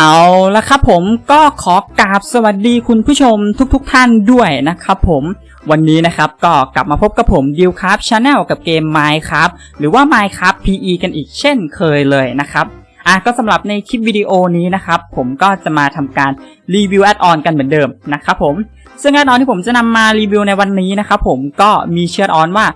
เอาละครับผมก็ขอกราบสวัสดีคุณผู้ชมทุกๆทท่านด้วยนะครับผมวันนี้นะครับก็กลับมาพบกับผมดิวครับชาแนลกับเกม Minecraft หรือว่า Minecraft PE กันอีกเช่นเคยเลยนะครับอะก็สำหรับในคลิปวิดีโอนี้นะครับผมก็จะมาทำการรีวิวแอดออนกันเหมือนเดิมนะครับผมซึ่งแอดออนที่ผมจะนำมารีวิวในวันนี้นะครับผมก็มีเชื่ออออนว่า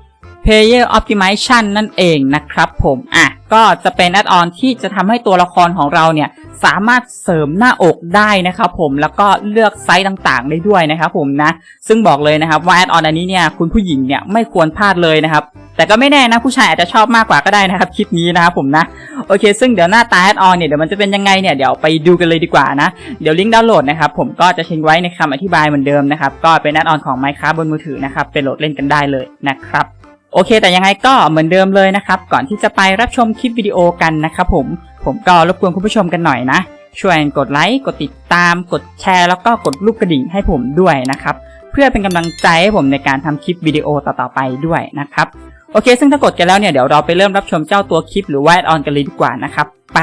Player Optimization นั่นเองนะครับผมอะก็จะเป็นแอดออนที่จะทำให้ตัวละครของเราเนี่ย สามารถเสริมหน้าอกได้นะครับผมแล้วก็เลือกไซส์ต่างๆ ได้ด้วยนะครับผมนะ ซึ่งบอกเลยนะครับว่าแอดออนอันนี้เนี่ยคุณผู้หญิงเนี่ยไม่ควรพลาดเลยนะครับ แต่ก็ไม่แน่นะผู้ชายอาจจะชอบมากกว่าก็ได้นะครับคลิปนี้นะครับผมนะโอเค ซึ่งเดี๋ยวหน้าตาแอดออนเนี่ยเดี๋ยวมันจะเป็นยังไงเนี่ยเดี๋ยวไปดูกันเลยดีกว่านะเดี๋ยวลิงก์ดาวน์โหลดนะครับผมก็จะทิ้งไว้ในคำอธิบายเหมือนเดิมนะครับก็เป็นแอดออนของ Minecraft บนมือถือนะครับไปโหลดเล่นกันได้เลยนะครับโอเค แต่ยังไงก็เหมือนเดิมเลยนะครับ ก่อนที่จะไปรับชมคลิปวิดีโอกันนะครับผม ผมก็รบกวนคุณผู้ชมกันหน่อยนะ ช่วยกดไลค์ กดติดตาม กดแชร์ แล้วก็กดรูปกระดิ่งให้ผมด้วยนะครับ เพื่อเป็นกำลังใจให้ผมในการทำคลิปวิดีโอต่อๆไปด้วยนะครับ โอเค ซึ่งถ้ากดกันแล้วเนี่ย เดี๋ยวเราไปเริ่มรับชมเจ้าตัวคลิปหรือว่าแอดออนกันเลยดีกว่านะครับ ไป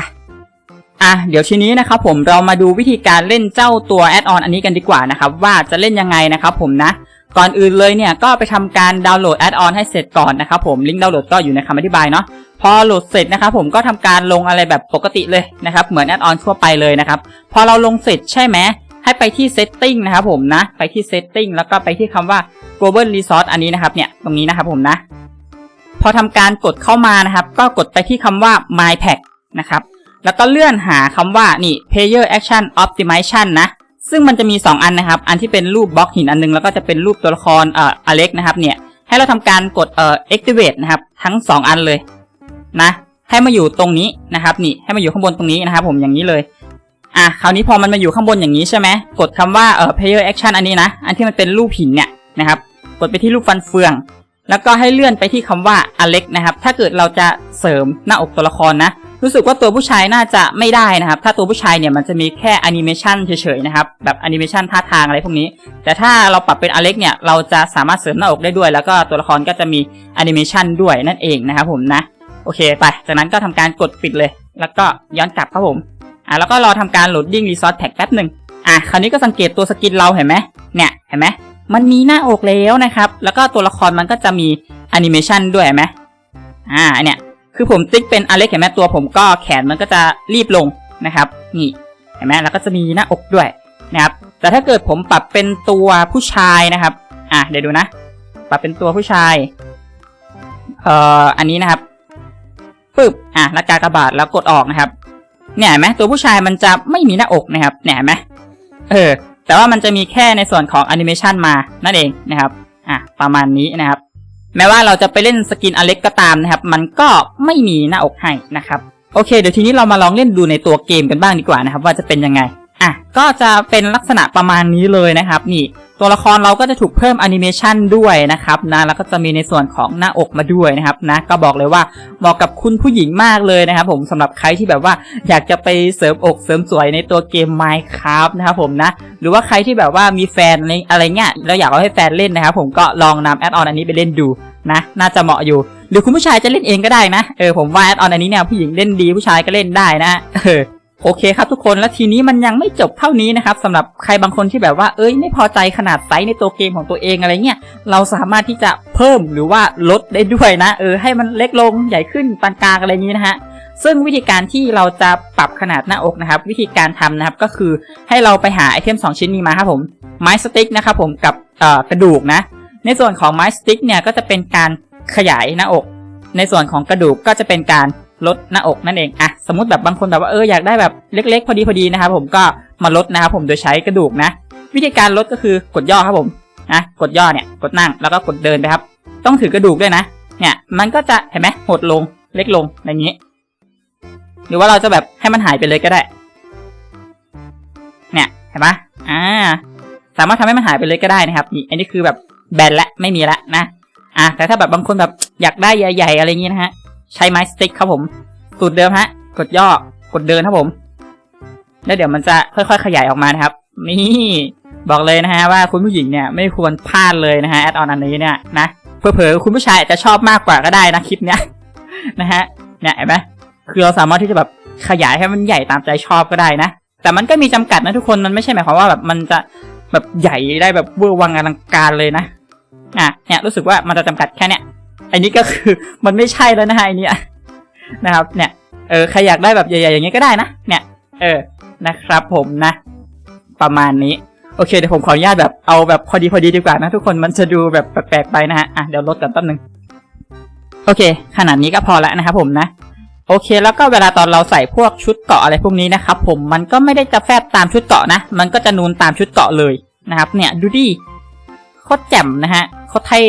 อะเดี๋ยวทีนี้นะครับผมเรามาดูวิธีการเล่นเจ้าตัวแอดออนอันนี้กันดีกว่านะครับว่าจะเล่นยังไงนะครับผมนะ ก่อนอื่นเลยเนี่ยก็ไปทำการดาวน์โหลดแอดออนให้เสร็จก่อนนะครับผมลิงก์ดาวน์โหลดก็อยู่ในคำอธิบายเนาะ พอโหลดเสร็จนะครับผมก็ทำการลงอะไรแบบปกติเลยนะครับ เหมือนแอดออนทั่วไปเลยนะครับ พอเราลงเสร็จใช่ไหมให้ไปที่ setting นะครับผมนะ ไปที่ setting แล้วก็ไปที่คำว่า global resource อันนี้นะครับเนี่ยตรงนี้นะครับผมนะ พอทำการกดเข้ามานะครับ ก็กดไปที่คำว่า my pack นะครับ แล้วก็เลื่อนหาคำว่านี่ player action optimization นะซึ่งมันจะมี 2 อันนะครับ อันที่เป็นรูปบล็อกหินอันนึง แล้วก็จะเป็นรูปตัวละครเอ่ออเล็กนะครับเนี่ย ให้เราทำการกดเอ่อ activate นะครับ ทั้ง 2 อันเลย นะให้มาอยู่ตรงนี้นะครับนี่ให้มาอยู่ข้างบนตรงนี้นะครับผมอย่างนี้เลยอะคราวนี้พอมันมาอยู่ข้างบนอย่างนี้ใช่ไหมกดคำว่าเอ่อ player action อันนี้นะ อันที่มันเป็นรูปหินเนี่ยนะครับกดไปที่รูปฟันเฟือง แล้วก็ให้เลื่อนไปที่คำว่าอเล็กนะครับถ้าเกิดเราจะเสริมหน้าอกตัวละครนะ รู้สึกว่าตัวผู้ชายน่าจะไม่ได้นะครับ ถ้าตัวผู้ชายเนี่ยมันจะมีแค่แอนิเมชันเฉยๆนะครับแบบแอนิเมชันท่าทางอะไรพวกนี้ แต่ถ้าเราปรับเป็นอเล็กเนี่ยเราจะสามารถเสริมหน้าอกได้ด้วย แล้วก็ตัวละครก็จะมีแอนิเมชันด้วยนั่นเองนะครับผมนะ อเคไป จากนั้นก็ทำการกดปิดเลย แล้วก็ย้อนกลับครับผม อะแล้วก็รอทำการโหลดดิ้งรีซอสแท็กแป๊บหนึ่งอะคราวนี้ก็สังเกตตัวสกินเราเห็นไหมเนี่ยเห็นไหมมันมีหน้าอกแล้วนะครับ แล้วก็ตัวละครมันก็จะมีแอนิเมชันด้วยเห็นไหมอ่าเนี่ยคือผมติ๊กเป็นอเล็กเห็นไหมตัวผมก็แขนมันก็จะรีบลงนะครับ นี่เห็นไหมแล้วก็จะมีหน้าอกด้วยนะครับแต่ถ้าเกิดผมปรับเป็นตัวผู้ชายนะครับ อะเดี๋ยวดูนะ ปรับเป็นตัวผู้ชาย เอ่ออันนี้นะครับ ปึ๊บอะแล้วกากบาทแล้วกดออกนะครับเนี่ยไหมตัวผู้ชายมันจะไม่มีหน้าอกนะครับเนี่ยไหมเออ แต่ว่ามันจะมีแค่ในส่วนของแอนิเมชันมานั่นเองนะครับอะประมาณนี้นะครับ แม้ว่าเราจะไปเล่นสกินอเล็กก็ตามนะครับ มันก็ไม่มีหน้าอกให้นะครับโอเค เดี๋ยวทีนี้เรามาลองเล่นดูในตัวเกมกันบ้างดีกว่านะครับ ว่าจะเป็นยังไงอะก็จะเป็นลักษณะประมาณนี้เลยนะครับ นี่ ตัวละครเราก็จะถูกเพิ่มแอนิเมชันด้วยนะครับนะแล้วก็จะมีในส่วนของหน้าอกมาด้วยนะครับนะก็บอกเลยว่าเหมาะกับคุณผู้หญิงมากเลยนะครับผมสำหรับใครที่แบบว่าอยากจะไปเสริมอกเสริมสวยในตัวเกม Minecraft นะครับผมนะหรือว่าใครที่แบบว่ามีแฟนอะไรอะไรเงี้ยแล้วอยากเอาให้แฟนเล่นนะครับผมก็ลองนำแอดออนอันนี้ไปเล่นดูนะน่าจะเหมาะอยู่ หรือคุณผู้ชายจะเล่นเองก็ได้นะเออผมว่าแอดออนอันนี้เนี่ยผู้หญิงเล่นดีผู้ชายก็เล่นได้นะเออ โอเคครับทุกคนแล้วทีนี้มันยังไม่จบเท่านี้นะครับสำหรับใครบางคนที่แบบว่าเอ้ยไม่พอใจขนาดไซส์ในตัวเกมของตัวเองอะไรเงี้ยเราสามารถที่จะเพิ่มหรือว่าลดได้ด้วยนะ เออให้มันเล็กลงใหญ่ขึ้นปานกลางอะไรนี้นะฮะซึ่งวิธีการที่เราจะปรับขนาดหน้าอกนะครับ วิธีการทำนะครับก็คือให้เราไปหาไอเทมสองชิ้นนี้มาครับผมไม้สติ๊กนะครับผมกับกระดูกนะ ในส่วนของไม้สติ๊กเนี่ยก็จะเป็นการขยายหน้าอก ในส่วนของกระดูกก็จะเป็นการลดหน้าอกนั่นเองอะ สมมติแบบบางคนแบบว่าเอออยากได้แบบเล็ก ๆ พอดีพอดีนะครับผมก็มาลดนะครับผมโดยใช้กระดูกนะ วิธีการลดก็คือกดย่อครับผมนะกดย่อเนี่ยกดนั่งแล้วก็กดเดินไปครับ ต้องถือกระดูกด้วยนะ เนี่ยมันก็จะเห็นไหมหดลงเล็กลงอะไรอย่างนี้ หรือว่าเราจะแบบให้มันหายไปเลยก็ได้ เนี่ยเห็นปะอ่าสามารถทำให้มันหายไปเลยก็ได้นะครับนี่อันนี้คือแบบแบนและไม่มีละนะอะแต่ถ้าแบบบางคนแบบอยากได้ใหญ่ๆอะไรอย่างนี้นะฮะใช้ไม้สติ๊กครับผมสูตรเดิมฮะ กดย่อกดเดินครับผม แล้วเดี๋ยวมันจะค่อยๆ ขยายออกมานะครับ นี่บอกเลยนะฮะว่าคุณผู้หญิงเนี่ยไม่ควรพลาดเลยนะฮะแอดออนอันนี้เนี่ยนะเผลอๆคุณผู้ชายอาจจะชอบมากกว่าก็ได้นะคลิปเนี้ยนะฮะเนี่ยเห็นไหมคือเราสามารถที่จะแบบขยายให้มันใหญ่ตามใจชอบก็ได้นะ แต่มันก็มีจำกัดนะทุกคนมันไม่ใช่หมายความว่าแบบมันจะแบบใหญ่ได้แบบเวอร์วังอลังการเลยนะอะเนี่ยรู้สึกว่ามันจะจำกัดแค่เนี้ยอันนี้ก็คือมันไม่ใช่แล้วนะฮะไอเนี้นะครับเนี่ย เออใครอยากได้แบบใหญ่ๆอย่างนี้ก็ได้นะ เนี่ย เออนะครับผมนะ ประมาณนี้ โอเคเดี๋ยวผมขออนุญาตแบบเอาแบบพอดีพอดีดีกว่านะทุกคนมันจะดูแบบแปลกๆไปนะฮะอะเดี๋ยวลดกันแป๊บนึงโอเค ขนาดนี้ก็พอแล้วนะครับผมนะ โอเค แล้วก็เวลาตอนเราใส่พวกชุดเกาะอะไรพวกนี้นะครับผมมันก็ไม่ได้จะแฟบตามชุดเกาะนะ มันก็จะนูนตามชุดเกาะเลยนะครับ เนี่ยดูดิโคตรแจ่มนะฮะโคตรเท่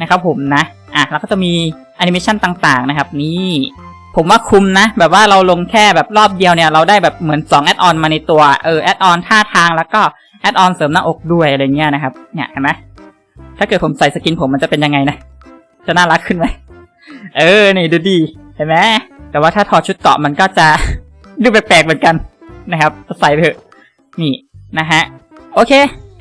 นะครับผมนะอะแล้วก็จะมีแอนิเมชันต่างๆนะครับ นี่ ผมว่าคุ้มนะ แบบว่าเราลงแค่แบบรอบเดียวเนี่ย เราได้แบบเหมือน2แอดออนมาในตัวเออแอดออนท่าทางแล้วก็แอดออนเสริมหน้าอกด้วยอะไรเงี้ยนะครับเนี่ยเห็นไหมถ้าเกิดผมใส่สกินผมมันจะเป็นยังไงนะจะน่ารักขึ้นไหมเออนี่ดูดีเห็นไหมแต่ว่าถ้าถอดชุดเกาะมันก็จะ ดูแปลกๆเหมือนกันนะครับใส่เถอะนี่นะฮะ โอเค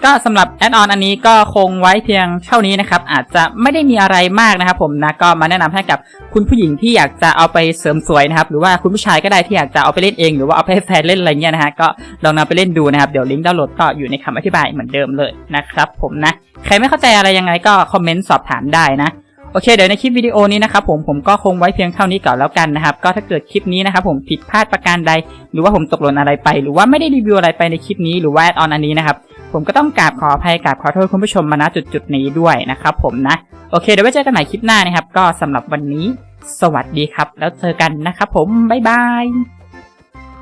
ก็สำหรับแอดออนอันนี้ก็คงไว้เพียงเท่านี้นะครับ อาจจะไม่ได้มีอะไรมากนะครับผมนะก็มาแนะนำให้กับคุณผู้หญิงที่อยากจะเอาไปเสริมสวยนะครับหรือว่าคุณผู้ชายก็ได้ที่อยากจะเอาไปเล่นเอง หรือว่าเอาไปให้แฟนเล่นอะไรเงี้ยนะฮะก็ลองนำไปเล่นดูนะครับเดี๋ยวลิงก์ดาวน์โหลดก็อยู่ในคำอธิบายเหมือนเดิมเลยนะครับผมนะใครไม่เข้าใจอะไรยังไงก็คอมเมนต์สอบถามได้นะโอเคเดี๋ยวในคลิปวิดีโอนี้นะครับผมผมก็คงไว้เพียงเท่านี้ก่อนแล้วกันนะครับก็ถ้าเกิดคลิปนี้นะครับผมผิดพลาดประการใด หรือว่าผมตกหล่นอะไรไป หรือว่าไม่ได้รีวิวอะไรไปในคลิปนี้หรือว่าออนอันนี้นะครับ ผมก็ต้องกราบขออภัยกราบขอโทษคุณผู้ชมมาณจุดจุดนี้ด้วยนะครับผมนะ โอเคเดี๋ยวไว้เจอกันใหม่คลิปหน้านะครับ ก็สำหรับวันนี้ สวัสดีครับ แล้วเจอกันนะครับผม บ๊ายบาย